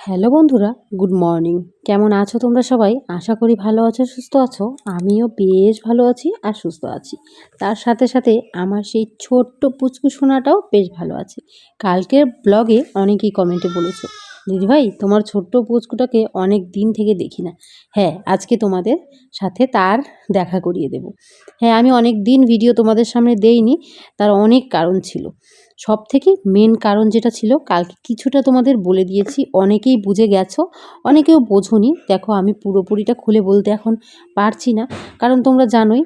Hello বন্ধুরা, good morning. কেমন আছো তোমরা সবাই? আশা করি ভালো আছো, সুস্থ আছো। আমিও বেশ ভালো আছি আর সুস্থ আছি। তার সাথে সাথে আমার সেই ছোট্ট পুচকু সোনাটাও বেশ ভালো আছে। কালকের ব্লগে অনেকেই কমেন্টে বলেছ দিদিভাই তোমার ছোট্ট পুচকুটাকে অনেক দিন থেকে দেখি না। হ্যাঁ আজকে তোমাদের সাথে তার দেখা করিয়ে দেব। হ্যাঁ আমি অনেক দিন ভিডিও তোমাদের সামনে দেইনি, তার অনেক কারণ ছিল। সব থেকে মেন কারণ যেটা ছিল, কালকে কিছুটা তোমাদের বলে দিয়েছি, অনেকেই বুঝে গেছো, অনেকেও বোঝোনি। দেখো, আমি পুরোপুরিটা খুলে বলতে এখন পারছি না। কারণ তোমরা জানোই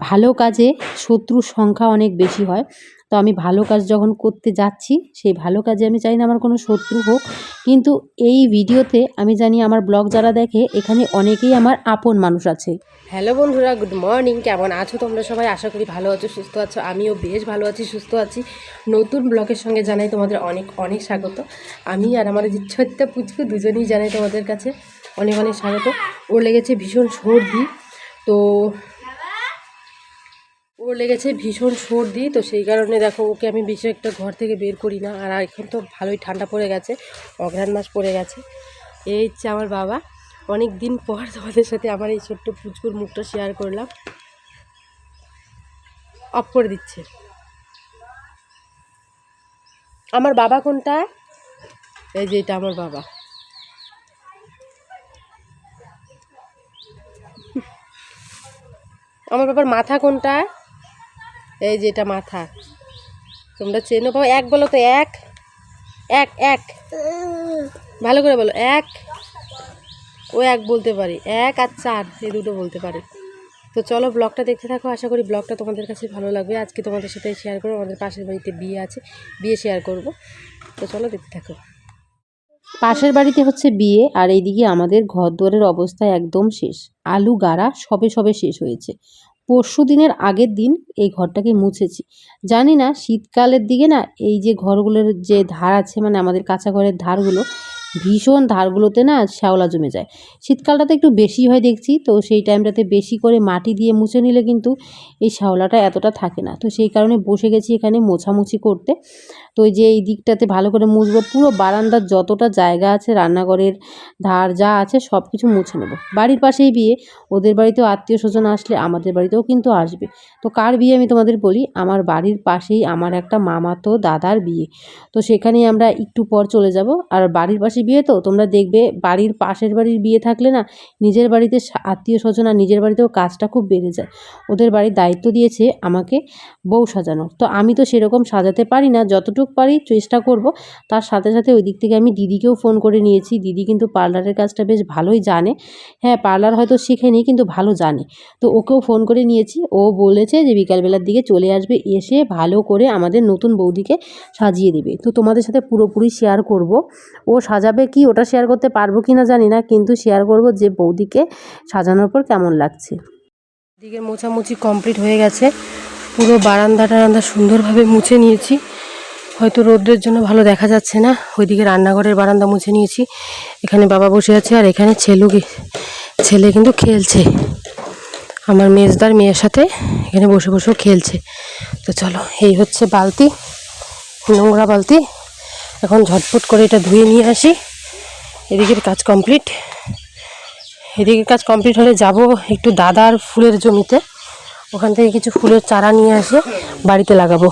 ভালো কাজে শত্রুর সংখ্যা অনেক বেশি হয়। তো আমি ভালো কাজ যখন করতে যাচ্ছি, সেই ভালো কাজে আমি চাই না আমার কোনো শত্রু হোক। কিন্তু এই ভিডিওতে আমি জানি আমার ব্লগ যারা দেখে, এখানে অনেকেই আমার আপন মানুষ আছে। হ্যালো বন্ধুরা, গুড মর্নিং। কেমন আছো তোমরা সবাই? আশা করি ভালো আছো, সুস্থ আছো। আমিও বেশ ভালো আছি, সুস্থ আছি। নতুন ব্লগের সঙ্গে জানাই তোমাদের অনেক অনেক স্বাগত। আমি আর আমার যে ছোট্ট পুচকু দুজনেই জানাই তোমাদের কাছে অনেক অনেক স্বাগত। ওর লেগেছে ভীষণ সর্দি। তো ওর লেগেছে ভীষণ সর্দি, তো সেই কারণে দেখো ওকে আমি বেশি একটা ঘর থেকে বের করি না। আর এখন তো ভালোই ঠান্ডা পড়ে গেছে, অঘ্রাণ মাস পড়ে গেছে। এই হচ্ছে আমার বাবা। অনেক দিন পর তোমাদের সাথে আমার এই ছোট্ট পুচকুর মুখটা শেয়ার করলাম। অফ করে দিচ্ছে। আমার বাবা কোনটা? এই যে এটা আমার বাবা। আমার বাবার মাথা কোনটা? এই যে এটা মাথা। তোমরা চেনো? বাবা, এক বলো তো, এক। এক এক। ভালো করে বলো, এক। ও এক বলতে পারে, এক আর চার, এই দুটো বলতে পারে। তো চলো, ব্লগটা দেখতে থাকো, আশা করি ব্লগটা তোমাদের কাছে ভালো লাগবে। আজকে তোমাদের সাথে শেয়ার করব, আমাদের পাশের বাড়িতে বিয়ে আছে, বিয়ে শেয়ার করব। তো চলো, দেখতে থাকো। পাশের বাড়িতে হচ্ছে বিয়ে, আর এইদিকে আমাদের ঘর দুয়ারের অবস্থা একদম শেষ। আলু গাড়া সবে সবে শেষ হয়েছে। পরশু দিনের আগের দিন এই ঘরটাকে মুছেছি। জানি না শীতকালের দিকে না এই যে ঘরগুলোর যে ধার আছে মানে আমাদের কাঁচা ঘরের ধারগুলো ভীষণ ধারগুলোতে না শ্যাওলা জমে যায়। শীতকালটাতে একটু বেশি হয় দেখছি, তো সেই টাইমটাতে বেশি করে মাটি দিয়ে মুছে নিলে কিন্তু এই শ্যাওলাটা এতটা থাকে না। তো সেই কারণে বসে গেছি এখানে মোছামুছি করতে। তো এই যে এই দিকটাতে ভালো করে মুছবো, পুরো বারান্দার যতটা জায়গা আছে, রান্নাঘরের ধার যা আছে সব কিছু মুছে নেব। বাড়ির পাশেই বিয়ে, ওদের বাড়িতেও আত্মীয় স্বজন আসলে আমাদের বাড়িতেও কিন্তু আসবে। তো কার বিয়ে আমি তোমাদের বলি? আমার বাড়ির পাশেই আমার একটা মামাতো দাদার বিয়ে। তো সেখানেই আমরা একটু পর চলে যাব। আর বাড়ির পাশে বিয়ে তো? তোমরা দেখবে বাড়ির পাশের বাড়ির বিয়ে থাকলে না, নিজের বাড়িতে আত্মীয় স্বজন আর নিজের বাড়িতেও কাজটা খুব বেড়ে যায়। ওদের বাড়ির দায়িত্ব দিয়েছে আমাকে বউ সাজানোর তো আমি তো সেরকম সাজাতে পারি না, যতটুকু পারি চেষ্টা করব। তার সাথে সাথে ওই দিক থেকে আমি দিদিকেও ফোন করে নিয়েছি। দিদি কিন্তু পার্লারের কাজটা বেশ ভালোই জানে। হ্যাঁ পার্লার হয়তো শিখেনি কিন্তু ভালো জানে। তো ওকেও ফোন করে নিয়েছি। ও বলেছে যে বিকালবেলার দিকে চলে আসবে, এসে ভালো করে আমাদের নতুন বৌদিকে সাজিয়ে দেবে। তো তোমাদের সাথে পুরোপুরি শেয়ার করব। ও সাজাবে কি ওটা শেয়ার করতে পারব কি না জানি না, কিন্তু শেয়ার করব যে বৌদিকে সাজানোর পর কেমন লাগছে। দিকে মোছামুছি কমপ্লিট হয়ে গেছে। পুরো বারান্দা টারান্দা সুন্দরভাবে মুছে নিয়েছি। হয়তো রোদ্রের জন্য ভালো দেখা যাচ্ছে না। ওইদিকে রান্নাঘরের বারান্দা মুছে নিয়েছি। এখানে বাবা বসে আছে আর এখানে ছেলু ছেলে কিন্তু খেলছে। আমার মেজদার মেয়ের সাথে এখানে বসে বসেও খেলছে। তো চলো, এই হচ্ছে বালতি, নোংরা বালতি। এখন ঝটপট করে এটা ধুয়ে নিয়ে আসি। এদিকের কাজ কমপ্লিট। এদিকের কাজ কমপ্লিট হলে যাব একটু দাদার ফুলের জমিতে। ওখান থেকে কিছু ফুলের চারা নিয়ে আসে বাড়িতে লাগাবো।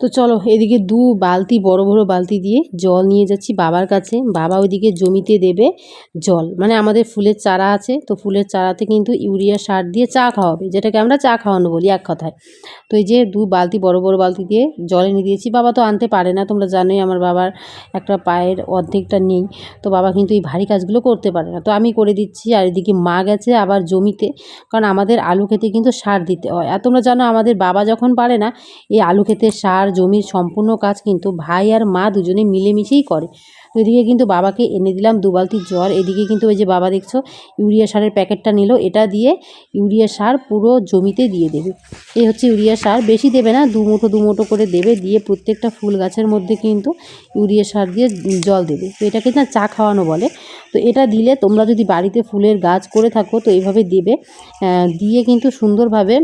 তো চলো এদিকে দু বালতি, বড় বড় বালতি দিয়ে জল নিয়ে যাচ্ছি বাবার কাছে। বাবা ওইদিকে জমিতে দেবে জল। মানে আমাদের ফুলের চারা আছে, তো ফুলের চারাতে কিন্তু ইউরিয়া, সার দিয়ে চা খাওয়াবে, যেটাকে আমরা চা খাওয়ানো বলি এক কথায়। তো এই যে দু বালতি, বড় বড় বালতি দিয়ে জল এনে দিয়েছি। বাবা তো আনতে পারে না, তোমরা জানোই আমার বাবার একটা পায়ের অর্ধেকটা নেই, তো বাবা কিন্তু এই ভারী কাজগুলো করতে পারে না। তো আমি করে দিচ্ছি, আর এদিকে মা গেছে আবার জমিতে, কারণ আমাদের আলু খেতে কিন্তু সার দিতে হয়। আর তোমরা জানো আমাদের বাবা যখন পারে না, এই আলু ক্ষেতের সার জমির সম্পূর্ণ কাজ কিন্তু ভাই আর মা দুজনে মিলেমিশেই করে। তো এদিকে কিন্তু বাবাকে এনে দিলাম দু বালতি এদিকে কিন্তু ওই যে বাবা দেখছ, ইউরিয়া সারের প্যাকেটটা নিল, এটা দিয়ে ইউরিয়া সার পুরো জমিতে দিয়ে দেবে। এই হচ্ছে ইউরিয়া সার। বেশি দেবে না, দু মুঠো দু মুঠো করে দেবে, দিয়ে প্রত্যেকটা ফুল গাছের মধ্যে কিন্তু ইউরিয়া সার দিয়ে জল দেবে। তো এটাকে না চা খাওয়ানো বলে। তো এটা দিলে তোমরা যদি বাড়িতে ফুলের গাছ করে থাকো, তো এইভাবে দেবে। দিয়ে কিন্তু সুন্দরভাবে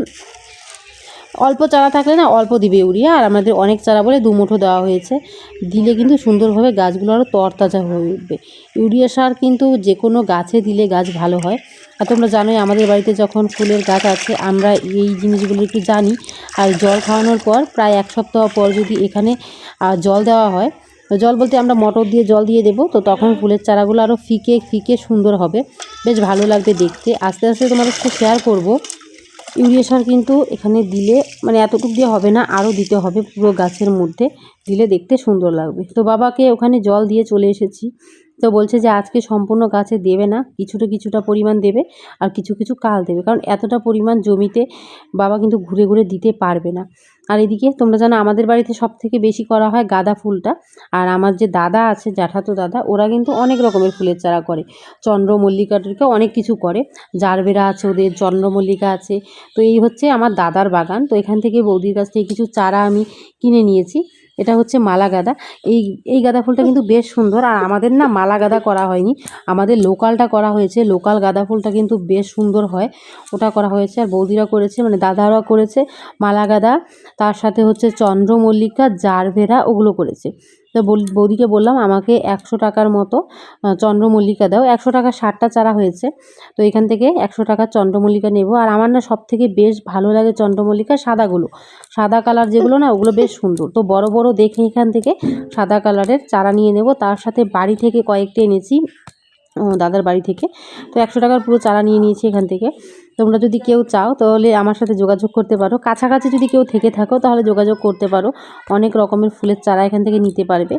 অল্প চারা থাকলে না অল্প দিবে ইউরিয়া, আর আমাদের অনেক চারা বলে দু মুঠো দেওয়া হয়েছে। দিলে কিন্তু সুন্দরভাবে গাছগুলো আরও তরতাজা হয়ে উঠবে। ইউরিয়া সার কিন্তু যে কোনো গাছে দিলে গাছ ভালো হয়। আর তোমরা জানোই আমাদের বাড়িতে যখন ফুলের গাছ আছে, আমরা এই জিনিসগুলো একটু জানি। আর জল খাওয়ানোর পর প্রায় এক সপ্তাহ পর যদি এখানে জল দেওয়া হয়, জল বলতে আমরা মোটর দিয়ে জল দিয়ে দেবো, তো তখন ফুলের চারাগুলো আরও ফিকে ফিকে সুন্দর হবে। বেশ ভালো লাগবে দেখতে। আস্তে আস্তে তোমাদের শেয়ার করব। ইউরিয়া সার কিন্তু এখানে দিলে মানে এতটুকু দিয়ে হবে না আরও দিতে হবে পুরো গাছের মধ্যে, দিলে দেখতে সুন্দর লাগবে। তো বাবাকে ওখানে জল দিয়ে চলে এসেছি। তো বলছে যে আজকে সম্পূর্ণ গাছে দেবে না, কিছুটা কিছুটা পরিমাণ দেবে আর কিছু কিছু কাল দেবে। কারণ এতটা পরিমাণ জমিতে বাবা কিন্তু ঘুরে ঘুরে দিতে পারবে না। আর এদিকে তোমরা জানো আমাদের বাড়িতে সব থেকে বেশি করা হয় গাঁদা ফুলটা। আর আমার যে দাদা আছে, জ্যাঠাতো দাদা, ওরা কিন্তু অনেক রকমের ফুলের চারা করে। চন্দ্রমল্লিকা টল্লিকা অনেক কিছু করে। জারবেরা আছে ওদের, চন্দ্রমল্লিকা আছে। তো এই হচ্ছে আমার দাদার বাগান। তো এখান থেকে বৌদির কাছ থেকে কিছু চারা আমি কিনে নিয়েছি। এটা হচ্ছে মালা গাঁদা। এই এই গাঁদা ফুলটা কিন্তু বেশ সুন্দর। আর আমাদের না মালা গাঁদা করা হয়নি। আমাদের লোকালটা করা হয়েছে। লোকাল গাঁদা ফুলটা কিন্তু বেশ সুন্দর হয়। ওটা করা হয়েছে আর বৌদিরা করেছে মানে দাদারা করেছে মালা গাঁদা। তার সাথে হচ্ছে চন্দ্রমল্লিকা জারভেরা ওগুলো করেছে। তো বৌদিকে বললাম, আমাকে একশো টাকার মতো চন্দ্রমল্লিকা দাও। একশো টাকা ষাটটা চারা হয়েছে। তো এখান থেকে একশো টাকার চন্দ্রমল্লিকা নেব। আর আমার না সব থেকে বেশ ভালো লাগে চন্দ্রমল্লিকা সাদাগুলো। সাদা কালার যেগুলো না, ওগুলো বেশ সুন্দর। তো বড় বড় দেখে এখান থেকে সাদা কালারের চারা নিয়ে নেব। তার সাথে বাড়ি থেকে কয়েকটি এনেছি। দাদার বাড়ি থেকে। তো একশো টাকার পুরো চারা নিয়ে নিয়েছি এখান থেকে। তোমরা যদি কেউ চাও, তাহলে আমার সাথে যোগাযোগ করতে পারো। কাছাকাছি যদি কেউ থেকে থাকো, তাহলে যোগাযোগ করতে পারো। অনেক রকমের ফুলের চারা এখান থেকে নিতে পারবে।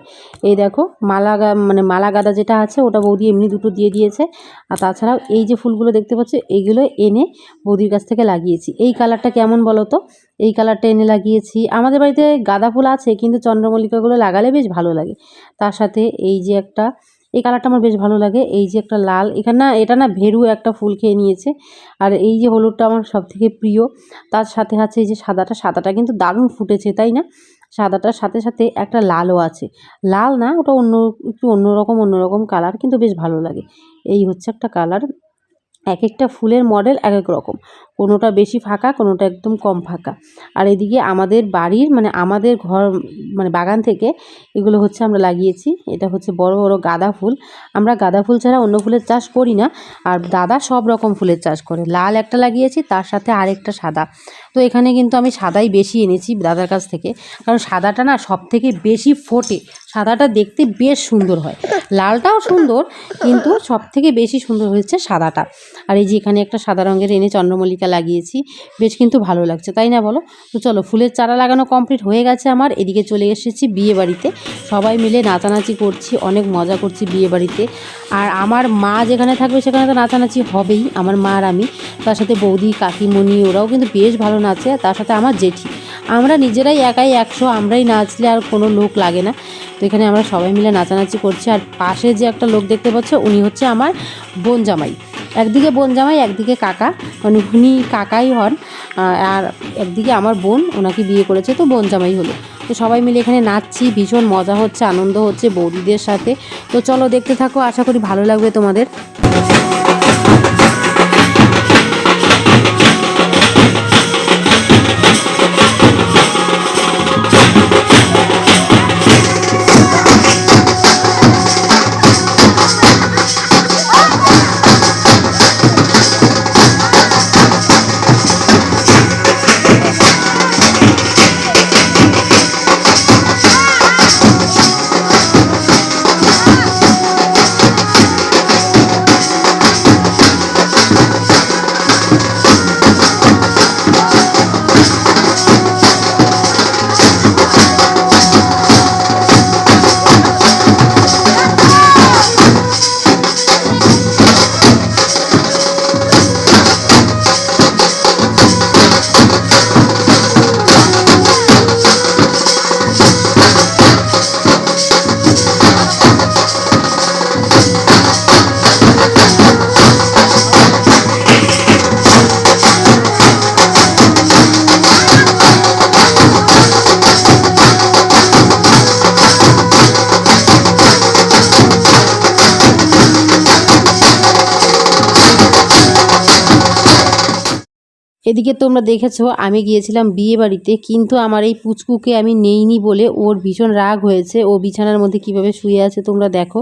এই দেখো মালা মানে মালা গাদা যেটা আছে, ওটা বৌদি এমনি দুটো দিয়ে দিয়েছে। আর তাছাড়াও এই যে ফুলগুলো দেখতে পাচ্ছ এইগুলো এনে বৌদির কাছ থেকে লাগিয়েছি। এই কালারটা কেমন বলো তো? এই কালারটা এনে লাগিয়েছি। আমাদের বাড়িতে গাঁদা ফুল আছে, কিন্তু চন্দ্রমল্লিকাগুলো লাগালে বেশ ভালো লাগে। তার সাথে এই যে একটা এই কালারটা আমার বেশ ভালো লাগে। এই যে একটা লাল, এখানে না, এটা না ভেরু একটা ফুল খেয়ে নিয়েছে। আর এই যে হলুদটা আমার সব থেকে প্রিয়, তার সাথে আছে এই যে সাদাটা সাদাটা কিন্তু দারুণ ফুটেছে, তাই না? সাদাটার সাথে সাথে একটা লালও আছে। লাল না, ওটা অন্য, একটু অন্যরকম অন্যরকম কালার, কিন্তু বেশ ভালো লাগে। এই হচ্ছে একটা কালার। এক একটা ফুলের মডেল এক এক রকম। কোনোটা বেশি ফাঁকা, কোনোটা একদম কম ফাঁকা। আর এদিকে আমাদের বাড়ির মানে আমাদের ঘর মানে বাগান থেকে এগুলো হচ্ছে আমরা লাগিয়েছি। এটা হচ্ছে বড় বড় গাঁদা ফুল। আমরা গাঁদা ফুল ছাড়া অন্য ফুলের চাষ করি না। আর দাদা সব রকম ফুলের চাষ করে। লাল একটা লাগিয়েছি, তার সাথে আরেকটা সাদা। তো এখানে কিন্তু আমি সাদাই বেশি এনেছি দাদার কাছ থেকে। কারণ সাদাটা না সব থেকে বেশি ফোটে। সাদাটা দেখতে বেশ সুন্দর হয়। লালটাও সুন্দর, কিন্তু সব থেকে বেশি সুন্দর হয়েছে সাদাটা। আর এই যে এখানে একটা সাদা রঙের এনে চন্দ্রমল্লিকা লাগিয়েছি। বেশ কিন্তু ভালো লাগছে, তাই না বলো? তো চলো, ফুলের চারা লাগানো কমপ্লিট হয়ে গেছে আমার। এদিকে চলে এসেছি বিয়ে বাড়িতে। সবাই মিলে নাচানাচি করছি, অনেক মজা করছি বিয়ে বাড়িতে। আর আমার মা যেখানে থাকবে সেখানে তো নাচানাচি হবেই, আমার মা আর আমি। তার সাথে বৌদি, কাকিমণি, ওরাও কিন্তু বেশ ভালো নাচে তার সাথে আমার জেঠি। আমরা নিজেরাই একাই একশো, আমরাই নাচলে আর কোনো লোক লাগে না। তো এখানে আমরা সবাই মিলে নাচানাচি করছি। আর পাশে যে একটা লোক দেখতে পাচ্ছ, উনি হচ্ছে আমার বোন জামাই। একদিকে বোন জামাই, একদিকে কাকা। মানে উনি কাকাই হন আর একদিকে আমার বোন, ওনাকে বিয়ে করেছে, তো বোন জামাই হলো। তো সবাই মিলে এখানে নাচছি, ভীষণ মজা হচ্ছে, আনন্দ হচ্ছে বৌদিদের সাথে। তো চলো দেখতে থাকো, আশা করি ভালো লাগবে তোমাদের। এদিকে তোমরা দেখেছ, আমি গিয়েছিলাম বিয়ে বাড়িতে, কিন্তু আমার এই পুচকুকে আমি নেইনি বলে ওর ভীষণ রাগ হয়েছে। ও বিছানার মধ্যে কীভাবে শুয়ে আছে তোমরা দেখো।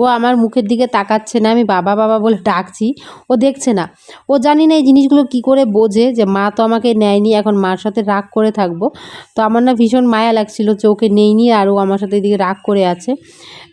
ও আমার মুখের দিকে তাকাচ্ছে না, আমি বাবা বাবা বলে ডাকছি। ও দেখছে না। ও জানি না এই জিনিসগুলো কি করে বোঝে যে মা তো আমাকে নেয়নি, এখন মার সাথে রাগ করে থাকব। তো আমার না ভীষণ মায়া লাগছিল ওকে নেইনি আর ও আমার সাথে এদিকে রাগ করে আছে।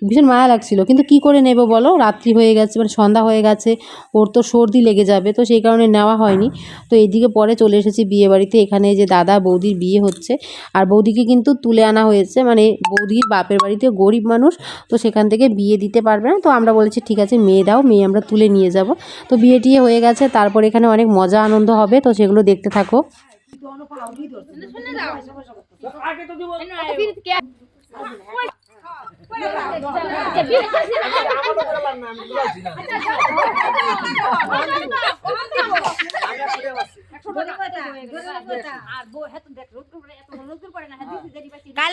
ভীষণ মায়া লাগছিল। কিন্তু কি করে নেব বলো? রাত্রি হয়ে গেছে মানে সন্ধ্যা হয়ে গেছে, ওর তো সর্দি লেগে যাবে, তো সেই কারণে নেওয়া হয়নি। তো এইদিকে পরে চলে এসেছি বিয়ে বাড়িতে। এখানে যে দাদা বৌদির বিয়ে হচ্ছে, আর বৌদিকে কিন্তু তুলে আনা হয়েছে। মানে বৌদির বাপের বাড়িতে গরিব মানুষ, তো সেখান থেকে বিয়ে দিতে পারবে না। তো আমরা বলেছি ঠিক আছে মেয়ে দাও মেয়ে আমরা তুলে নিয়ে যাব। তো বিয়ে টিয়ে হয়ে গেছে তারপর এখানে অনেক মজা আনন্দ হবে। তো সেগুলো দেখতে থাকো।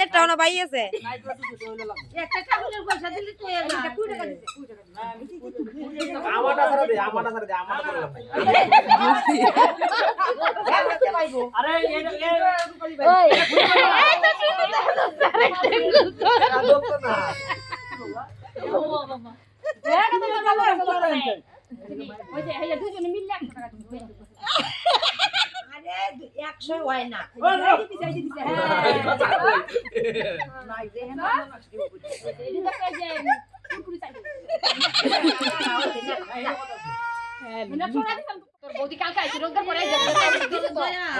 কালের টাউনা বাই আছে। আমাটা ছাড়া দে আমাটা ছাড়া দে আমাটা করে লাভ নাই আরে এটা আদব তো না একশো হয় না বৌদি কালকে আইছি রোজগার করে এটা তুমি জানো শুনুন তুই তো অন্য পাউনি ধরছিস শুনে দাও আগে তো দিব আমাটা করে লাভ নাই আমি বুঝাইছি না আগে করে বাসি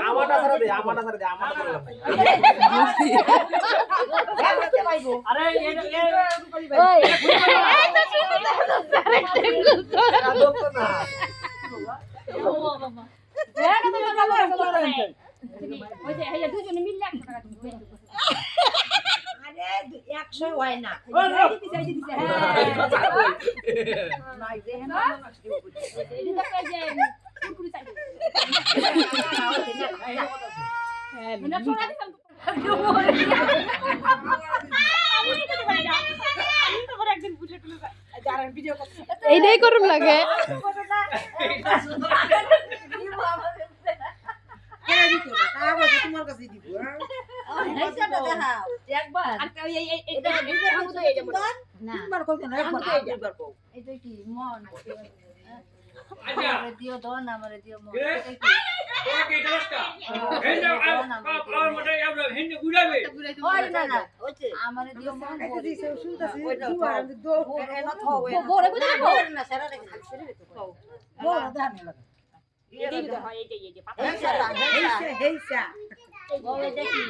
আমাটা ছাড়া দে আমাটা ছাড়া দে আমাটা করে লাভ নাই আরে এটা আদব তো না একশো হয় না এইটাই করুন লাগে। তোমার কাছে দিব একবার। কই না একবার একবার কও দিও দন আমারে দিও মন। ওই না না আমারে দিও। মন ওইটা দো এখানে থাও বড় করে। দেবো না সারা রেখে বড় দামি লাগা হেইসা হেইসা বড় দেখি।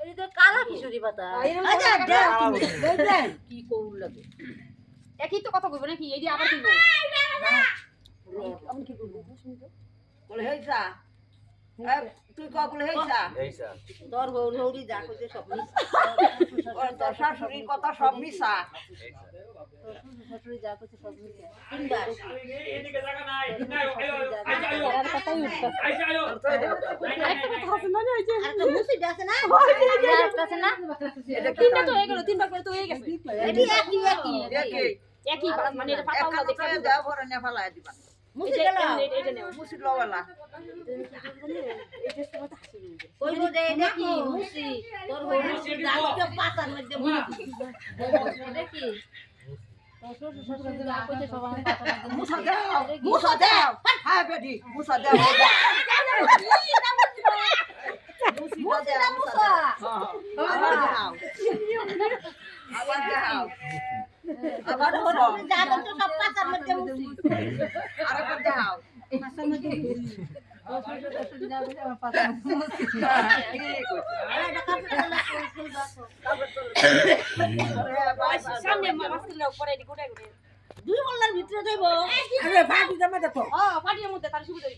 এই তো কালা কিশোরী পাতা। আচ্ছা দাও কি কৌল লাগে? একই তো কথা কইব নাকি? এই যে আবার বলে তুই ক বলে তোর হৌর হৌরি যা কইতে সব মিস। তোর শাশুড়ির কথা সব মিশা শাশুড়ি যা কইতে সব মিস। তিনবার। এদিকে জায়গা নাই। আর তো মুসি। আছে না আর আছে না? এটা তিনটা তো হয়ে গেল তিনবার করে তো হয়ে গেছে। এটি একই একই। দেখে একই মানে এটা ফাটা একটা দেখে দাও ভরে নে ফেলাই দিবা। মুসি গেল এটা নেও। লওয়ালা। কইবো দে তোর পাতার মধ্যে দেখি দাও মুসা দাও। হ্যাঁ বেটি মুসা দাও মুসি দাও মুসা আবার দাও আবার দাও কইতে সব পাতার মধ্যে সামনে মাছ পরে দুই মল্লার ভিতরে যাইব আরে ভাগ দিতে মে তো। ও ফাটিয়ে মধ্যে তার সুবিধা